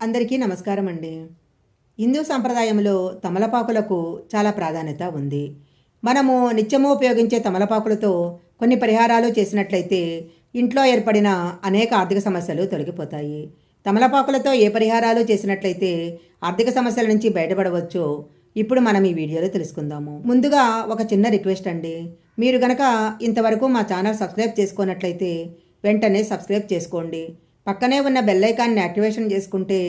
అందరికీ నమస్కారం అండి. హిందూ సంప్రదాయంలో తమలపాకులకు చాలా ప్రాధాన్యత ఉంది. మనము నిత్యము ఉపయోగించే తమలపాకులతో కొన్ని పరిహారాలు చేసినట్లయితే ఇంట్లో ఏర్పడిన అనేక ఆర్థిక సమస్యలు తొలగిపోతాయి. తమలపాకులతో ఏ పరిహారాలు చేసినట్లయితే ఆర్థిక సమస్యల నుంచి బయటపడవచ్చో ఇప్పుడు మనం ఈ వీడియోలో తెలుసుకుందాము. ముందుగా ఒక చిన్న రిక్వెస్ట్ అండి. మీరు గనక ఇంతవరకు మా ఛానల్ సబ్స్క్రైబ్ చేసుకున్నట్లయితే వెంటనే సబ్స్క్రైబ్ చేసుకోండి. పక్కనే ఉన్న బెల్లైకాన్ని యాక్టివేషన్ చేసుకుంటే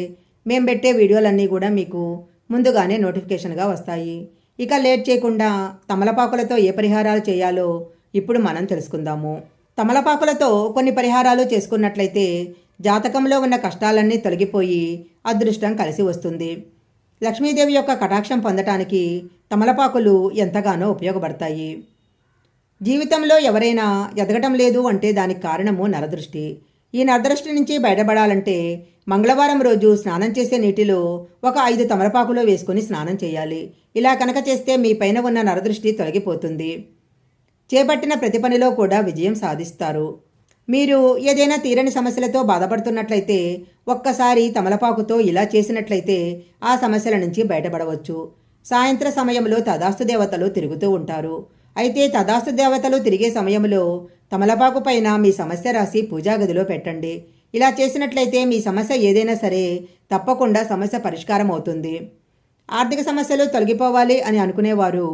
మేము పెట్టే వీడియోలన్నీ కూడా మీకు ముందుగానే నోటిఫికేషన్గా వస్తాయి. ఇక లేట్ చేయకుండా తమలపాకులతో ఏ పరిహారాలు చేయాలో ఇప్పుడు మనం తెలుసుకుందాము. తమలపాకులతో కొన్ని పరిహారాలు చేసుకున్నట్లయితే జాతకంలో ఉన్న కష్టాలన్నీ తొలగిపోయి అదృష్టం కలిసి వస్తుంది. లక్ష్మీదేవి యొక్క కటాక్షం పొందటానికి తమలపాకులు ఎంతగానో ఉపయోగపడతాయి. జీవితంలో ఎవరైనా ఎదగటం లేదు అంటే దానికి కారణము నరదృష్టి. ఈ నరదృష్టి నుంచి బయటపడాలంటే మంగళవారం రోజు స్నానం చేసే నీటిలో ఒక ఐదు తమలపాకులో వేసుకొని స్నానం చేయాలి. ఇలా కనుక చేస్తే మీ పైన ఉన్న నరదృష్టి తొలగిపోతుంది. చేపట్టిన ప్రతి పనిలో కూడా విజయం సాధిస్తారు. మీరు ఏదైనా తీరని సమస్యలతో బాధపడుతున్నట్లయితే ఒక్కసారి తమలపాకుతో ఇలా చేసినట్లయితే ఆ సమస్యల నుంచి బయటపడవచ్చు. సాయంత్ర సమయంలో తదాస్తు దేవతలు తిరుగుతూ ఉంటారు. అయితే తదాస్తు దేవతలు తిరిగే సమయంలో తమలపాకు పైన మీ సమస్య రాసి పూజా గదిలో పెట్టండి. ఇలా చేసినట్లయితే మీ సమస్య ఏదైనా సరే తప్పకుండా సమస్య పరిష్కారం అవుతుంది. ఆర్థిక సమస్యలు తొలగిపోవాలి అని అనుకునేవారు.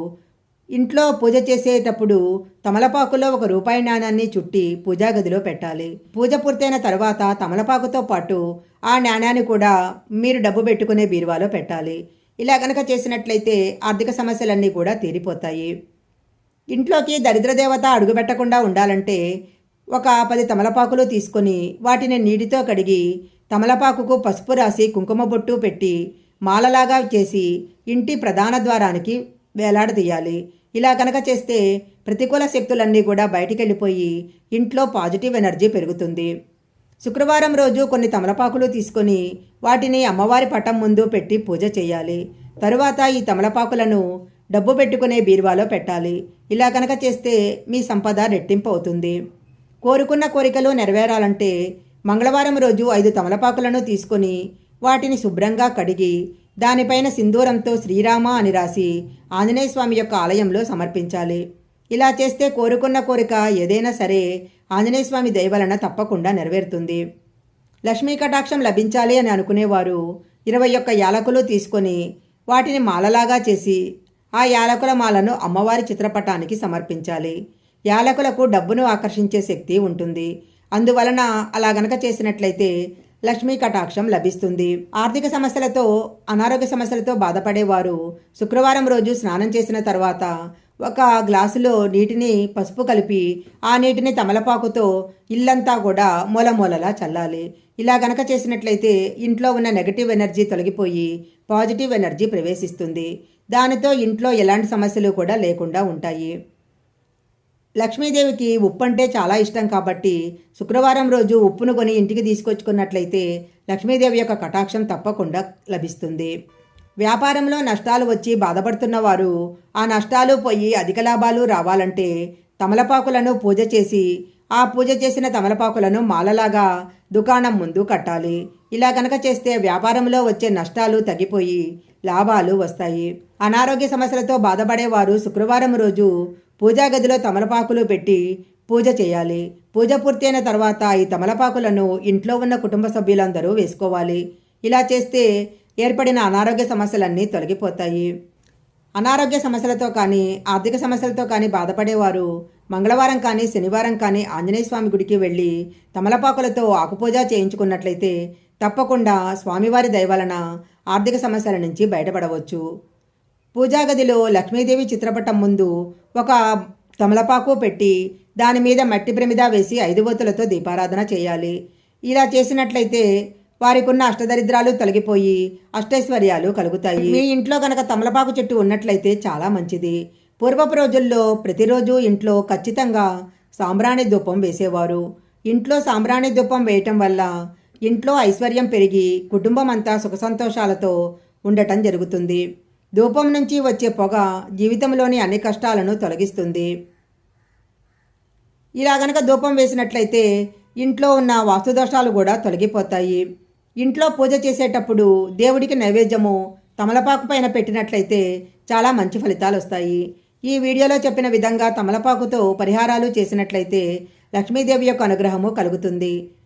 ఇంట్లో పూజ చేసేటప్పుడు తమలపాకులో ఒక రూపాయి నాణాన్ని చుట్టి పూజా గదిలో పెట్టాలి. పూజ పూర్తయిన తర్వాత తమలపాకుతో పాటు ఆ నాణాన్ని కూడా మీరు డబ్బు పెట్టుకునే బీరువాలో పెట్టాలి. ఇలా కనుక చేసినట్లయితే ఆర్థిక సమస్యలన్నీ కూడా తీరిపోతాయి. ఇంట్లోకి దరిద్ర దేవత అడుగుపెట్టకుండా ఉండాలంటే ఒక పది తమలపాకులు తీసుకొని వాటిని నీటితో కడిగి తమలపాకుకు పసుపు రాసి కుంకుమ బొట్టు పెట్టి మాలలాగా చేసి ఇంటి ప్రధాన ద్వారానికి వేలాడదీయాలి. ఇలా కనుక చేస్తే ప్రతికూల శక్తులన్నీ కూడా బయటికి వెళ్ళిపోయి ఇంట్లో పాజిటివ్ ఎనర్జీ పెరుగుతుంది. శుక్రవారం రోజు కొన్ని తమలపాకులు తీసుకొని వాటిని అమ్మవారి పటం ముందు పెట్టి పూజ చేయాలి. తరువాత ఈ తమలపాకులను డబ్బు పెట్టుకునే బీరువాలో పెట్టాలి. ఇలా కనుక చేస్తే మీ సంపద రెట్టింపు అవుతుంది. కోరుకున్న కోరికలు నెరవేరాలంటే మంగళవారం రోజు ఐదు తమలపాకులను తీసుకొని వాటిని శుభ్రంగా కడిగి దానిపైన సింధూరంతో శ్రీరామ అని రాసి ఆంజనేయ స్వామి యొక్క ఆలయంలో సమర్పించాలి. ఇలా చేస్తే కోరుకున్న కోరిక ఏదైనా సరే ఆంజనేయ స్వామి దయవలన తప్పకుండా నెరవేరుతుంది. లక్ష్మీ కటాక్షం లభించాలి అని అనుకునేవారు ఇరవై ఒక్క యాలకులు తీసుకొని వాటిని మాలలాగా చేసి ఆ యాలకుల మాలను అమ్మవారి చిత్రపటానికి సమర్పించాలి. యాలకులకు డబ్బును ఆకర్షించే శక్తి ఉంటుంది. అందువలన అలా గనక చేసినట్లయితే లక్ష్మీ కటాక్షం లభిస్తుంది. ఆర్థిక సమస్యలతో అనారోగ్య సమస్యలతో బాధపడేవారు శుక్రవారం రోజు స్నానం చేసిన తర్వాత ఒక గ్లాసులో నీటిని పసుపు కలిపి ఆ నీటిని తమలపాకుతో ఇల్లంతా కూడా మూలమూలలా చల్లాలి. ఇలా గనక చేసినట్లయితే ఇంట్లో ఉన్న నెగటివ్ ఎనర్జీ తొలగిపోయి పాజిటివ్ ఎనర్జీ ప్రవేశిస్తుంది. దానితో ఇంట్లో ఎలాంటి సమస్యలు కూడా లేకుండా ఉంటాయి. లక్ష్మీదేవికి ఉప్పు అంటే చాలా ఇష్టం కాబట్టి శుక్రవారం రోజు ఉప్పును కొని ఇంటికి తీసుకొచ్చుకున్నట్లయితే లక్ష్మీదేవి యొక్క కటాక్షం తప్పకుండా లభిస్తుంది. వ్యాపారంలో నష్టాలు వచ్చి బాధపడుతున్న వారు ఆ నష్టాలు పోయి అధిక లాభాలు రావాలంటే తమలపాకులను పూజ చేసి ఆ పూజ చేసిన తమలపాకులను మాలలాగా దుకాణం ముందు కట్టాలి. ఇలా కనుక చేస్తే వ్యాపారంలో వచ్చే నష్టాలు తగ్గిపోయి లాభాలు వస్తాయి. అనారోగ్య సమస్యలతో బాధపడేవారు శుక్రవారం రోజు పూజా గదిలో తమలపాకులు పెట్టి పూజ చేయాలి. పూజ పూర్తయిన తర్వాత ఈ తమలపాకులను ఇంట్లో ఉన్న కుటుంబ సభ్యులందరూ వేసుకోవాలి. ఇలా చేస్తే ఏర్పడిన అనారోగ్య సమస్యలన్నీ తొలగిపోతాయి. అనారోగ్య సమస్యలతో కానీ ఆర్థిక సమస్యలతో కానీ బాధపడేవారు మంగళవారం కానీ శనివారం కానీ ఆంజనేయ స్వామి గుడికి వెళ్ళి తమలపాకులతో ఆకుపూజ చేయించుకున్నట్లయితే తప్పకుండా స్వామివారి దయవలన ఆర్థిక సమస్యల నుంచి బయటపడవచ్చు. పూజా గదిలో లక్ష్మీదేవి చిత్రపటం ముందు ఒక తమలపాకు పెట్టి దాని మీద మట్టి ప్రమిద వేసి ఐదు బొత్తులతో దీపారాధన చేయాలి. ఇలా చేసినట్లయితే వారికి ఉన్న అష్టదరిద్రాలు తొలగిపోయి అష్టైశ్వర్యాలు కలుగుతాయి. మీ ఇంట్లో కనుక తమలపాకు చెట్టు ఉన్నట్లయితే చాలా మంచిది. పూర్వపు రోజుల్లో ప్రతిరోజు ఇంట్లో ఖచ్చితంగా సాంబ్రాణి ధూపం వేసేవారు. ఇంట్లో సాంబ్రాణి ధూపం వేయటం వల్ల ఇంట్లో ఐశ్వర్యం పెరిగి కుటుంబం అంతా సుఖ సంతోషాలతో ఉండటం జరుగుతుంది. ధూపం నుంచి వచ్చే పొగ జీవితంలోని అన్ని కష్టాలను తొలగిస్తుంది. ఇలా గనక ధూపం వేసినట్లయితే ఇంట్లో ఉన్న వాస్తుదోషాలు కూడా తొలగిపోతాయి. ఇంట్లో పూజ చేసేటప్పుడు దేవుడికి నైవేద్యము తమలపాకు పైన పెట్టినట్లయితే చాలా మంచి ఫలితాలు వస్తాయి. ఈ వీడియోలో చెప్పిన విధంగా తమలపాకుతో పరిహారాలు చేసినట్లయితే లక్ష్మీదేవి యొక్క అనుగ్రహము కలుగుతుంది.